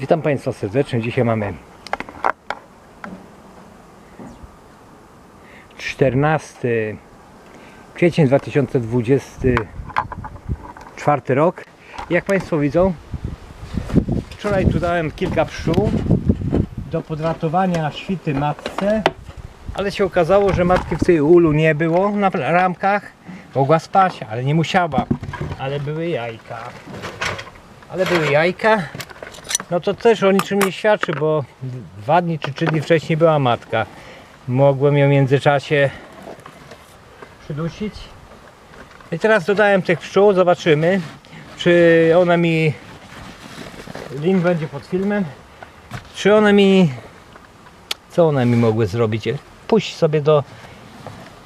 Witam Państwa serdecznie. Dzisiaj mamy 14 kwiecień 2024 rok. Jak Państwo widzą, wczoraj tu dałem kilka pszczół do podratowania świty matce, ale się okazało, że matki w tej ulu nie było na ramkach. Mogła spać, ale nie musiała. Ale były jajka. Ale były jajka. No to też o niczym nie świadczy, bo dwa dni czy trzy dni wcześniej była matka. Mogłem ją w międzyczasie przydusić. I teraz dodałem tych pszczół, zobaczymy, czy one mi. Link będzie pod filmem. Czy one mi. Co one mi mogły zrobić? Pójść sobie do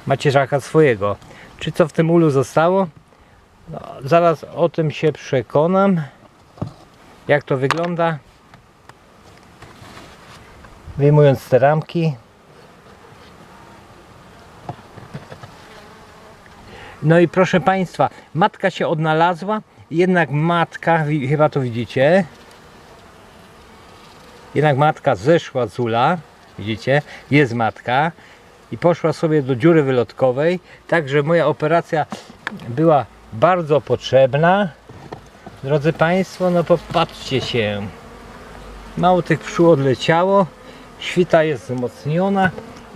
macierzaka swojego. Czy co w tym ulu zostało? No, zaraz o tym się przekonam jak to wygląda? Wyjmując te ramki. No i proszę Państwa matka się odnalazła jednak matka, chyba to widzicie? Jednak matka zeszła z ula widzicie, jest matka i poszła sobie do dziury wylotkowej także moja operacja była bardzo potrzebna Drodzy Państwo, no popatrzcie się. Mało tych pszczół odleciało. Świta jest wzmocniona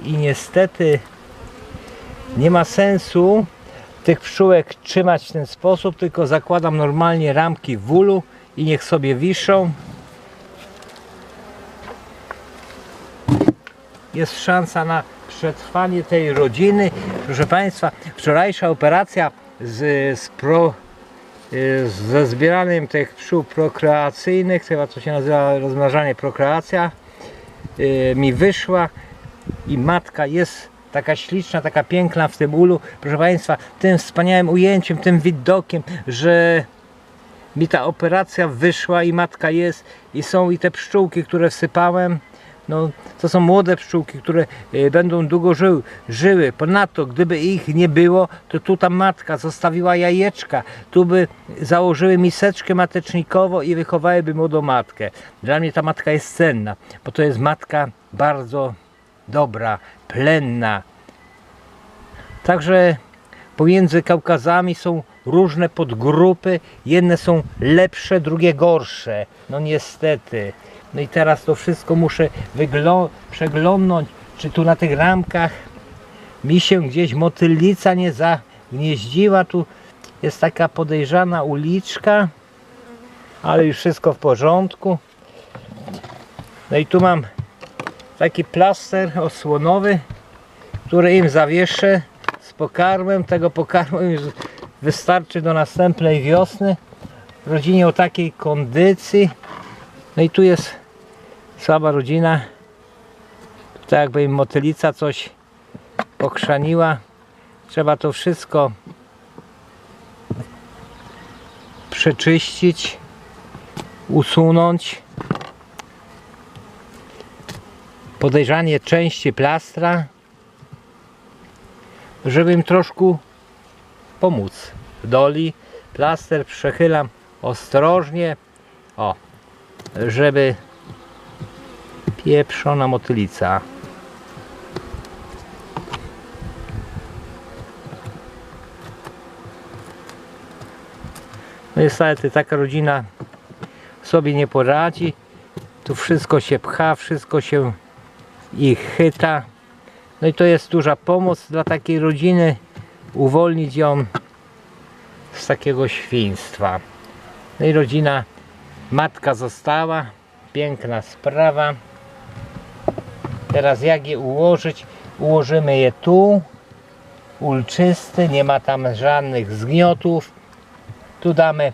i niestety nie ma sensu tych pszczółek trzymać w ten sposób, tylko zakładam normalnie ramki w ulu i niech sobie wiszą. Jest szansa na przetrwanie tej rodziny. Proszę Państwa, wczorajsza operacja z, z pro, ze zbieraniem tych pszczół prokreacyjnych, chyba to się nazywa rozmnażanie prokreacja, y, mi wyszła i matka jest taka śliczna, taka piękna w tym ulu. Proszę Państwa, tym wspaniałym ujęciem, tym widokiem, że mi ta operacja wyszła i matka jest i są i te pszczółki, które wsypałem. No, to są młode pszczółki, które y, będą długo żyły, żyły. Ponadto, gdyby ich nie było, to tu ta matka zostawiła jajeczka. Tu by założyły miseczkę matecznikową i wychowałyby młodą matkę. Dla mnie ta matka jest cenna, bo to jest matka bardzo dobra, plenna. Także pomiędzy Kaukazami są różne podgrupy. Jedne są lepsze, drugie gorsze. No niestety. No i teraz to wszystko muszę przeglądnąć, czy tu na tych ramkach mi się gdzieś motylica nie zagnieździła. Tu jest taka podejrzana uliczka, ale już wszystko w porządku. No i tu mam taki plaster osłonowy, który im zawieszę z pokarmem. Tego pokarmu już wystarczy do następnej wiosny. W rodzinie o takiej kondycji. No i tu jest słaba rodzina. Tak jakby im motylica coś pokrzaniła. Trzeba to wszystko przeczyścić, usunąć. Podejrzanie części plastra, żeby im troszkę pomóc. Doli plaster przechylam ostrożnie. O, żeby pieprzona motylica. No niestety taka rodzina sobie nie poradzi. Tu wszystko się pcha, wszystko się ich chyta. No i to jest duża pomoc dla takiej rodziny. Uwolnić ją z takiego świństwa. No i rodzina, matka została. Piękna sprawa. Teraz jak je ułożyć? Ułożymy je tu. Ulczysty, nie ma tam żadnych zgniotów. Tu damy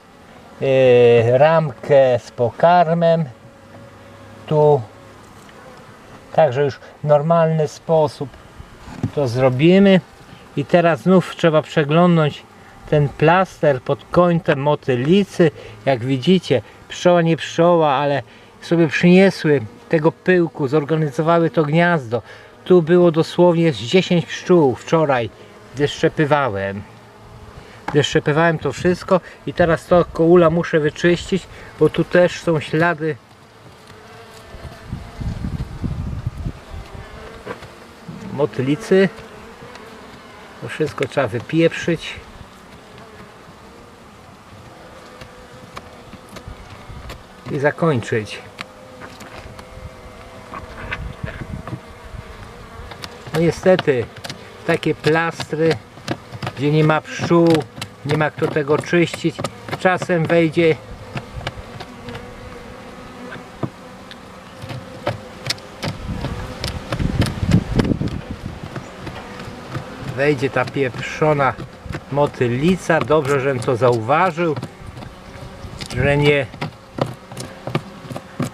e, ramkę z pokarmem. Tu Także już normalny sposób to zrobimy. I teraz znów trzeba przeglądnąć ten plaster pod kątem motylicy. Jak widzicie, pszczoła nie pszczoła, ale sobie przyniesły tego pyłku, zorganizowały to gniazdo. Tu było dosłownie z 10 pszczół wczoraj, wyszczepywałem. Wyszczepywałem to wszystko i teraz to koula muszę wyczyścić, bo tu też są ślady motylicy. To wszystko trzeba wypieprzyć. i zakończyć. No niestety, takie plastry, gdzie nie ma pszczół, nie ma kto tego czyścić, czasem wejdzie wejdzie ta pieprzona motylica. Dobrze, żem to zauważył, że nie.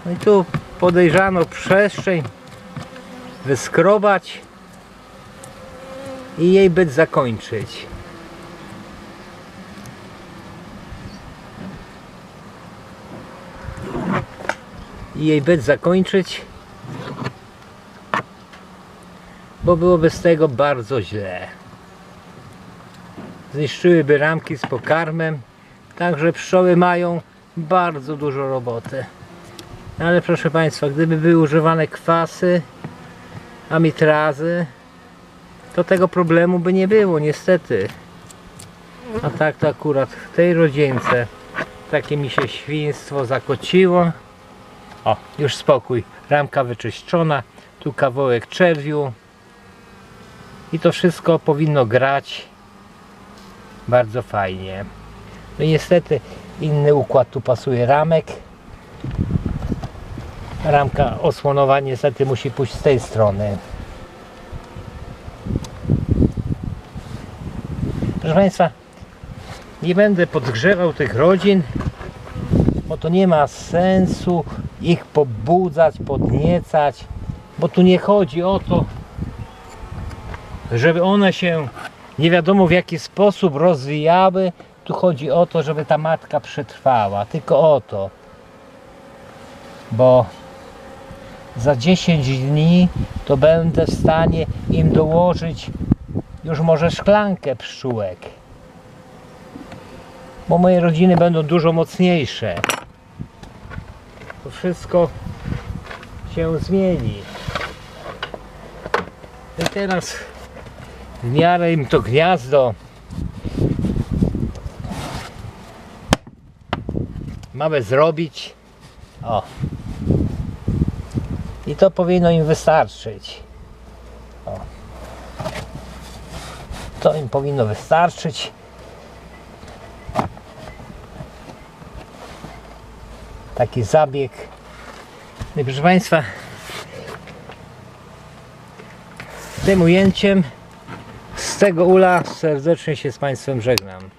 No i tu podejrzano przestrzeń wyskrobać i jej byt zakończyć. I jej byt zakończyć, bo byłoby z tego bardzo źle. Zniszczyłyby ramki z pokarmem, także pszczoły mają bardzo dużo roboty. Ale proszę Państwa, gdyby były używane kwasy, amitrazy, to tego problemu by nie było, niestety. A tak to akurat w tej rodzieńce takie mi się świństwo zakociło. O, już spokój. Ramka wyczyszczona, tu kawałek czerwiu. I to wszystko powinno grać bardzo fajnie. No niestety inny układ tu pasuje ramek. Ramka osłonowa niestety musi pójść z tej strony. Proszę Państwa, nie będę podgrzewał tych rodzin, bo to nie ma sensu ich pobudzać, podniecać, bo tu nie chodzi o to, żeby one się nie wiadomo w jaki sposób rozwijały. Tu chodzi o to, żeby ta matka przetrwała. Tylko o to. Bo za 10 dni to będę w stanie im dołożyć już może szklankę pszczółek. Bo moje rodziny będą dużo mocniejsze. To wszystko się zmieni. I teraz w miarę im to gniazdo mamy zrobić. O. I to powinno im wystarczyć. O. To im powinno wystarczyć. Taki zabieg. I proszę Państwa, tym ujęciem z tego ula serdecznie się z Państwem żegnam.